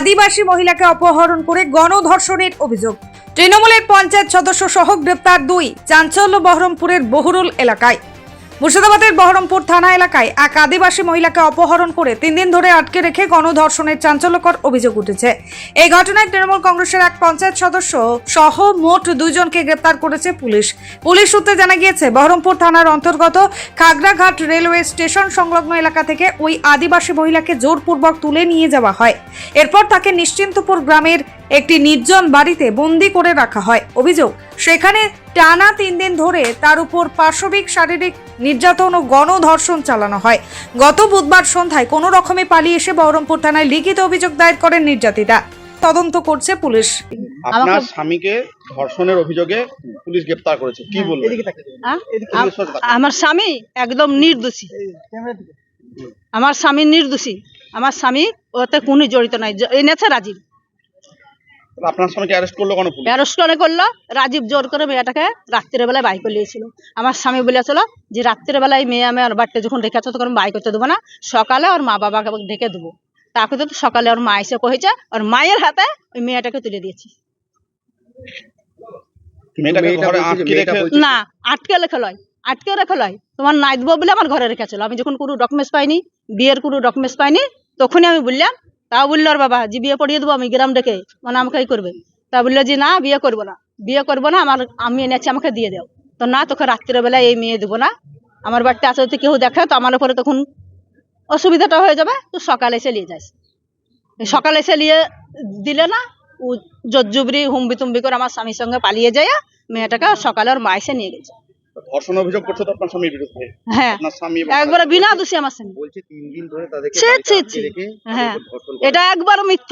আদিবাসী মহিলাকে অপহরণ করে গণধর্ষণের অভিযোগ। তৃণমূলের পঞ্চায়েত সদস্য সহ গ্রেপ্তার দুই, চাঞ্চল্য বহরমপুরের বহুরুল এলাকায়। মুর্শিদাবাদের বহরমপুর থানা এলাকায় এক আদিবাসী মহিলাকে অপহরণ করে তিন দিন ধরে আটকে রেখে গণধর্ষণের চাঞ্চল্যকর অভিযোগ উঠেছে। এই ঘটনায় তৃণমূল কংগ্রেসের এক পঞ্চায়েত সদস্য সহ মোট দুইজনকে গ্রেপ্তার করেছে পুলিশ। পুলিশ সূত্রে জানা গিয়েছে, বহরমপুর থানার অন্তর্গত খাগড়াঘাট রেলওয়ে স্টেশন সংলগ্ন এলাকা থেকে ওই আদিবাসী মহিলাকে জোরপূর্বক তুলে নিয়ে যাওয়া হয়। এরপর তাকে নিশ্চিন্তপুর গ্রামের একটি নির্জন বাড়িতে বন্দি করে রাখা হয়। অভিযোগ সেখানে টানা তিন দিন ধরে তার উপর পাশবিক শারীরিক নির্যাতন ও গণধর্ষণ চালানো হয়। গত বুধবার সন্ধ্যায় কোনো রকমে পালিয়ে এসে বহরমপুর থানায় লিখিত অভিযোগ দায়ের করেন নির্যাতিতা। তদন্ত করছে পুলিশ। আপনার স্বামীকে ধর্ষণের অভিযোগে পুলিশ গ্রেপ্তার করেছে। কি বলবেন? হ্যাঁ? থাকুন। আমার স্বামী একদম নির্দোষী। আমার স্বামী নির্দোষী। আমার স্বামী ওতে কোনো জড়িত নাই। এনেছে রাজীব আপনার স্বামীকে অ্যারেস্ট করল কেন পুলিশ? অ্যারেস্ট করে করল? রাজীব জোর করে মেয়েটাকে রাত্রের বেলায় বাই করে নিয়েছিল। আমার স্বামী বলেছিল যে রাত্রের বেলায় মেয়ে আমি আর বাড়িতে যখন রেখেছো তখন বাই করতে দেবো না। সকালে ওর মা বাবাকে ডেকে দেবো। তাকে তো সকালে ওর মা এসে কহেছে ওর মায়ের হাতে ওই মেয়েটাকে তুলে দিয়েছি। আটকে রেখে না আটকে রেখে লয়। আটকে রেখে লয়। তোমার নাই দেবো বলে আমার ঘরে রেখেছিল আমি যখন কোনো ডকুমেন্টস পাইনি বিয়ের কোনো ডকুমেন্টস পাইনি তখনই আমি বললাম তাও বলল ওর বাবা যে বিয়ে পড়িয়ে দেবো আমি গ্রাম ডেকে মানে আমাকে এই করবে। তা বলল যে না, বিয়ে করব না। বিয়ে করব না, আমার, আমি এনেছি, আমাকে দিয়ে দাও। তো না, তোকে রাত্রের বেলায় এই মেয়ে দেবো না। আমার বাড়িতে আসে যদি কেউ দেখে, তো আমার উপরে তখন অসুবিধাটা হয়ে যাবে। তো সকালে এসে নিয়ে যাস সকালে এসে নিয়ে দিলে না ও জজ্জুবরি হুম্বি তুম্বি করে আমার স্বামীর সঙ্গে পালিয়ে যায় মেয়েটাকে সকালে ওর মা এসে নিয়ে গেছে। ধর্ষণ অভিযোগ করছে তো আপনার স্বামীর বিরুদ্ধে? হ্যাঁ। আপনার স্বামী একবারে বিনা দোষী আমার স্বামী। বলছে তিন দিন ধরে তাদেরকে ছি, ছি, ছি। হ্যাঁ। এটা একবার মিথ্য।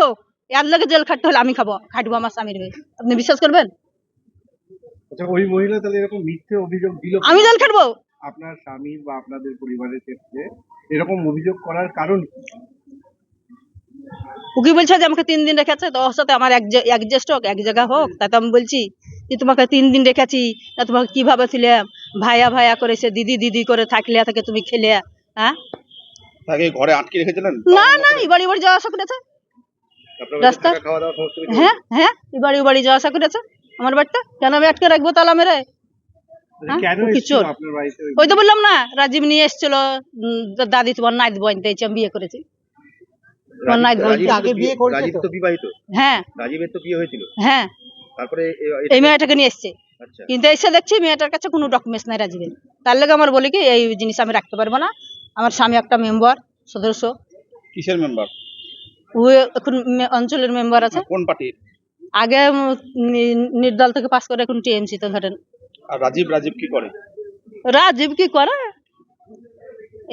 এর লাগে জেল খাটতে হলে আমি খাব খাটবো আমার স্বামীর হয়ে। আপনি বিশ্বাস করবেন? আচ্ছা ওই মহিলা তাহলে এরকম মিথ্যে অভিযোগ দিল আমি জেল খাটবো। আপনার স্বামীর বা আপনাদের পরিবারের ক্ষেত্রে এরকম অভিযোগ করার কারণ কি? ও কি বলছে যে আমাকে তিন দিন রেখেছে তো ওর সাথে আমার অ্যাডজাস্ট হোক এক জায়গা হোক তাতে আমি বলছি যে তোমাকে তিন দিন রেখেছি তা তোমাকে কীভাবে ছিলে? ভাইয়া ভাইয়া করেছে দিদি দিদি করে থাকলে থেকে তুমি খেলে হ্যাঁ? তাকে ঘরে আটকে রেখেছিলেন? না না এবার এবার যাওয়া আসা করেছে রাস্তা- হ্যাঁ হ্যাঁ এবার বাড়ি যাওয়া আসা করেছে আমার বাড়িতে? কেন আমি আটকে রাখব হ্যাঁ? এসেছিল চোর? আপনার বাড়িতে? ওই তো বললাম না রাজীব নিয়ে এসেছিল দাদি তোমার নাইট বইনতে আমি বিয়ে করেছি। তোমার বিয়ে- রাজীব তো। বিবাহিত? হ্যাঁ। রাজীবের তো বিয়ে হয়েছিল? হ্যাঁ। তারপরে এই মেয়েটাকে নিয়ে এসছে। আচ্ছা কিন্তু এসে দেখছি মেয়েটার কাছে কোনো ডকুমেন্টস নাই রাজীবের তার লেগে আমার বলি কি এই জিনিস আমি রাখতে পারব না। আমার স্বামী একটা মেম্বার সদস্য। কিসের মেম্বার ও এখন অঞ্চলের মেম্বার আছে। কোন পার্টির আগে নির্দল থেকে পাস করে এখন টিএমসি তে ধরেন আর রাজীব রাজীব কি করে? রাজীব কি করে?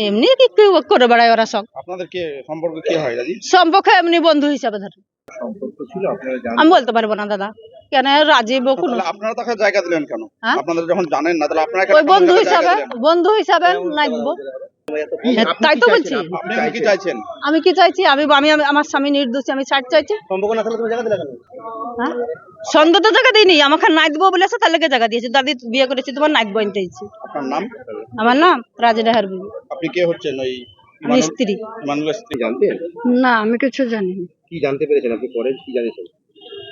এমনি কি কি করে বেড়ায় ওরা সব। আপনাদের কে সম্পর্ক কি হয় রাজীব? সম্পর্কে এমনি বন্ধু হিসাবে ধরেন। সম্পর্ক ছিল আপনারা জানেন। আমি বলতে পারব না দাদা। কেন? রাজীব কোনো আপনারা তাকে জায়গা দিলেন কেন? হ্যাঁ? আপনাদের যখন জানেন না তাহলে আপনারা ওই বন্ধু হিসাবে বন্ধু হিসাবে নাই দিব তাই তো বলছি। আমি কি চাইছি? আমি আমি আমি- আমার স্বামী নির্দোষী আমি ছাড় চাইছি। সম্পর্ক না থাকলে তুমি জায়গা দিলে কেন? হ্যাঁ? সন্দেহ তো জায়গা দিইনি। আমাকে নাইট দেবো বলেছে তার লেগে জায়গা দিয়েছি? দাদি বিয়ে করেছি তোমার নাইট বইন দিয়েছি আপনার নাম? আমার নাম রাজা ডাহার আপনি কে হচ্ছেন? ওই স্ত্রী। স্ত্রী জানতেন না আমি কিছু জানি কি জানতে পেরেছেন? আপনি পরে কি জানিয়েছেন?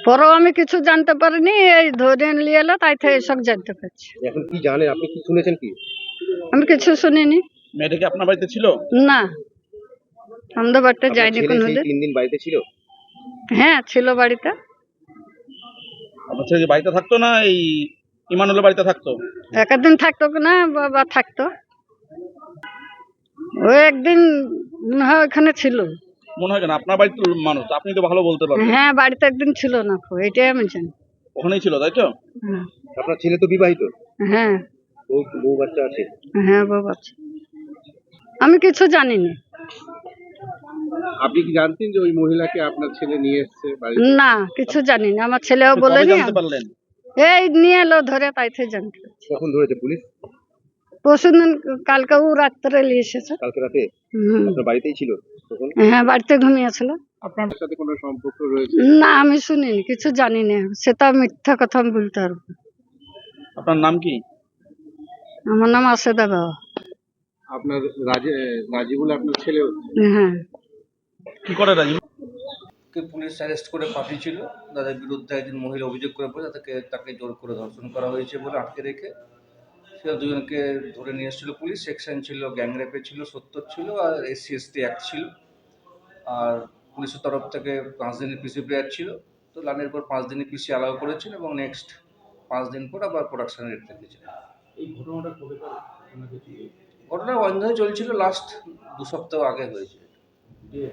পরেও আমি কিছু জানতে পারিনি এই ধরে নিয়ে এলো তাই থেকে সব জানতে পারছি। এখন কি জানেন? আপনি কি শুনেছেন কি? আমি কিছু শুনিনি। মেয়েটা কি আপনার বাড়িতে ছিল? না। আমাদের বাড়িতে যাইনি কোনো তিন দিন বাড়িতে ছিল? হ্যাঁ ছিল বাড়িতে। আপনার ছেলে বাড়িতে থাকতো না এই ইমানুলের বাড়িতে থাকতো? একদিন থাকতো কি না বাবা থাকতো। ও একদিন ওখানে ছিল। মনে হয় কেন আপনার বাড়িতে মানুষ আপনি তো ভালো বলতে পারবেন। হ্যাঁ বাড়িতে একদিন ছিল না খো, এটাই আমি জানি। ওখানেই ছিল তাই তো? হ্যাঁ, আপনার ছেলে তো বিবাহিত? হ্যাঁ। বউ বউ বাচ্চা আছে? হ্যাঁ বাবা আছে। আমি কিছু জানি না আপনি কি জানতেন যে ওই মহিলাকে আপনার ছেলে নিয়ে এসেছে না কিছু জানি না আমার ছেলেও বলেনি। এই নিয়ে এলো ধরে তাই থেকে জানতে। কখন ধরেছে পুলিশ? পরশুদিন কালকে ও রাত্রে নিয়ে এসেছে। কালকে রাতে? হুম। আপনার বাড়িতেই ছিল তখন? হ্যাঁ বাড়িতে ঘুমিয়েছিল আপনার সাথে কোনো সম্পর্ক রয়েছে? না আমি শুনিনি কিছু জানি না। সেটা মিথ্যা কথা আমি বলতে পারব আপনার নাম কি? আমার নাম আশেদা বাবা। আপনার রাজে রাজিবুল আপনার ছেলে হ্যাঁ। কি করে রাজীব? কে পুলিশ অ্যারেস্ট করে পাঠিয়েছিল তাদের বিরুদ্ধে একজন মহিলা অভিযোগ করে বলে তাকে তাকে জোর করে ধর্ষণ করা হয়েছে বলে আটকে রেখে সে দুজনকে ধরে নিয়ে এসেছিল পুলিশ সেকশন ছিল গ্যাং রেপে ছিল সত্তর ছিল আর এসসি এসটি অ্যাক্ট ছিল। আর পুলিশের তরফ থেকে পাঁচ দিনের পিসি প্রেয়ার ছিল। তো লানের পর পাঁচ দিনের পিসি অ্যালাউ করেছিল এবং নেক্সট পাঁচ দিন পর আবার প্রোডাকশন রেট থেকেছিল এই ঘটনাটা কবে ঘটনা বন্ধ হয়ে চলছিল লাস্ট দু সপ্তাহ আগে হয়েছে।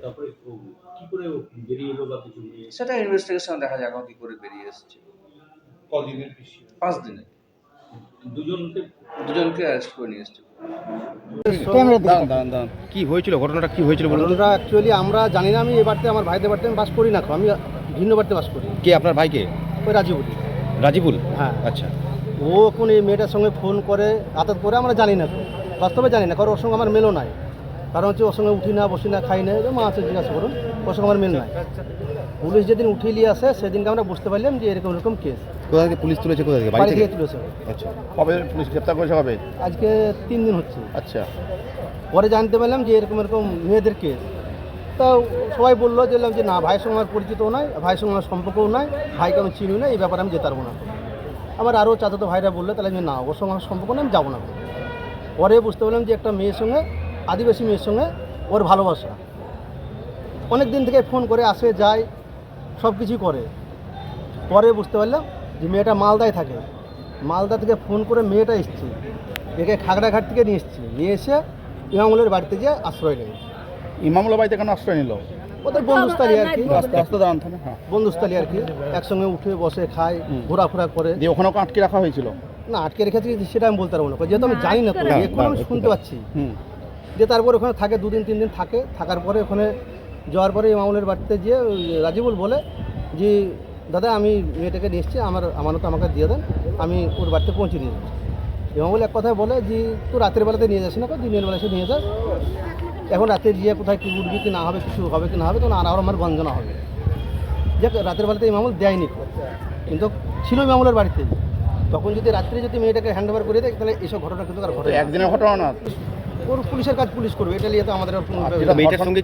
তারপরে কি করে বেরিয়ে এলো বা কিছু সেটা ইনভেস্টিগেশন দেখা যাক কি করে বেরিয়ে এসেছে। কদিনের পিসি? পাঁচ দিনে দুজনকে দুজনকে অ্যারেস্ট করে নিয়ে এসেছে। কি হয়েছিল? ঘটনাটা কি হয়েছিল ঘটনাটা অ্যাকচুয়ালি আমরা জানি না আমি এ বাড়িতে আমার ভাইদের বাড়িতে আমি বাস করি না আমি ভিন্ন বাড়িতে বাস করি। কে আপনার ভাইকে? ওই রাজীবুটি রাজিবুল? হ্যাঁ। আচ্ছা। ও এখন এই মেয়েটার সঙ্গে ফোন করে আতাত করে আমরা জানি না। বাস্তবে জানি না কারণ ওর সঙ্গে আমার মেলও নাই। কারণ হচ্ছে ওর সঙ্গে উঠি না বসি না খাই না মা আছে জিজ্ঞাসা করুন ওর সঙ্গে আমার মেল নাই। পুলিশ যেদিন উঠিয়ে নিয়ে আসে সেদিনকে আমরা বুঝতে পারলাম যে এরকম এরকম কেস কোথা থেকে পুলিশ তুলেছে কোথা থেকে? বাড়ি থেকে? তুলেছে। আচ্ছা। কবে পুলিশ গ্রেপ্তার করেছে কবে? আজকে তিন দিন হচ্ছে। আচ্ছা। পরে জানতে পারলাম যে এরকম এরকম মেয়েদের কেস তা সবাই বলল যে বললাম যে না ভাইয়ের সঙ্গে আমার পরিচিতও নাই ভাইয়ের সঙ্গে আমার সম্পর্কও নাই ভাইকে আমি চিনি না এই ব্যাপারে আমি যেতে পারব না। আবার আরও চাচাতো ভাইরা বলল তাহলে আমি না ওর সঙ্গে আমার সম্পর্ক নেই আমি যাব না। পরে বুঝতে পারলাম যে একটা মেয়ের সঙ্গে আদিবাসী মেয়ের সঙ্গে ওর ভালোবাসা। অনেক দিন থেকে ফোন করে আসে যায় সব কিছুই করে। পরে বুঝতে পারলাম যে মেয়েটা মালদায় থাকে। মালদা থেকে ফোন করে মেয়েটা এসছে। একে খাগড়াঘাট থেকে নিয়ে এসছে। নিয়ে এসে ইমামুলের বাড়িতে গিয়ে আশ্রয় নেয়। ইমামুল্লা বাড়িতে কেন আশ্রয় নিল? ওদের বন্ধুস্থলী আর কি। রাস্তা রাস্তা দাঁড়ান হ্যাঁ। বন্ধুস্থলী আর কি। একসঙ্গে উঠে বসে খায় ঘোরাফেরা করে। দিয়ে ওখানেও আটকে রাখা হয়েছিল? না আটকে রেখেছি সেটা আমি বলতে পারব না। যেহেতু আমি জানি না তো এখন আমি শুনতে পাচ্ছি। যে তারপরে ওখানে থাকে দুদিন তিন দিন থাকে। থাকার পরে ওখানে যাওয়ার পরে ইমামুলের বাড়িতে গিয়ে ওই রাজিবুল বলে যে দাদা আমি মেয়েটাকে নিয়ে এসেছি আমার আমানত আমাকে দিয়ে দেন আমি ওর বাড়িতে পৌঁছে দিয়ে দেবো ইমামুল এক কথায় বলে যে তুই রাতের বেলাতে নিয়ে যাস না তো দিনের বেলা এসে নিয়ে যাস। এখন রাতে গিয়ে কোথায় কী উঠবি কি না হবে কিছু হবে কি না হবে তখন আর আমার গঞ্জনা হবে। যে রাতের বেলাতে ইমামুল দেয়নি। কিন্তু ছিল ইমামুলের বাড়িতে। তখন যদি রাত্রে যদি মেয়েটাকে হ্যান্ড ওভার করে দেয় তাহলে এইসব ঘটনা কিন্তু আর ঘটে। একদিনের ঘটনা না। ওর পুলিশের কাজ পুলিশ করবে এটা নিয়ে তো আমাদের মেয়েটার সঙ্গে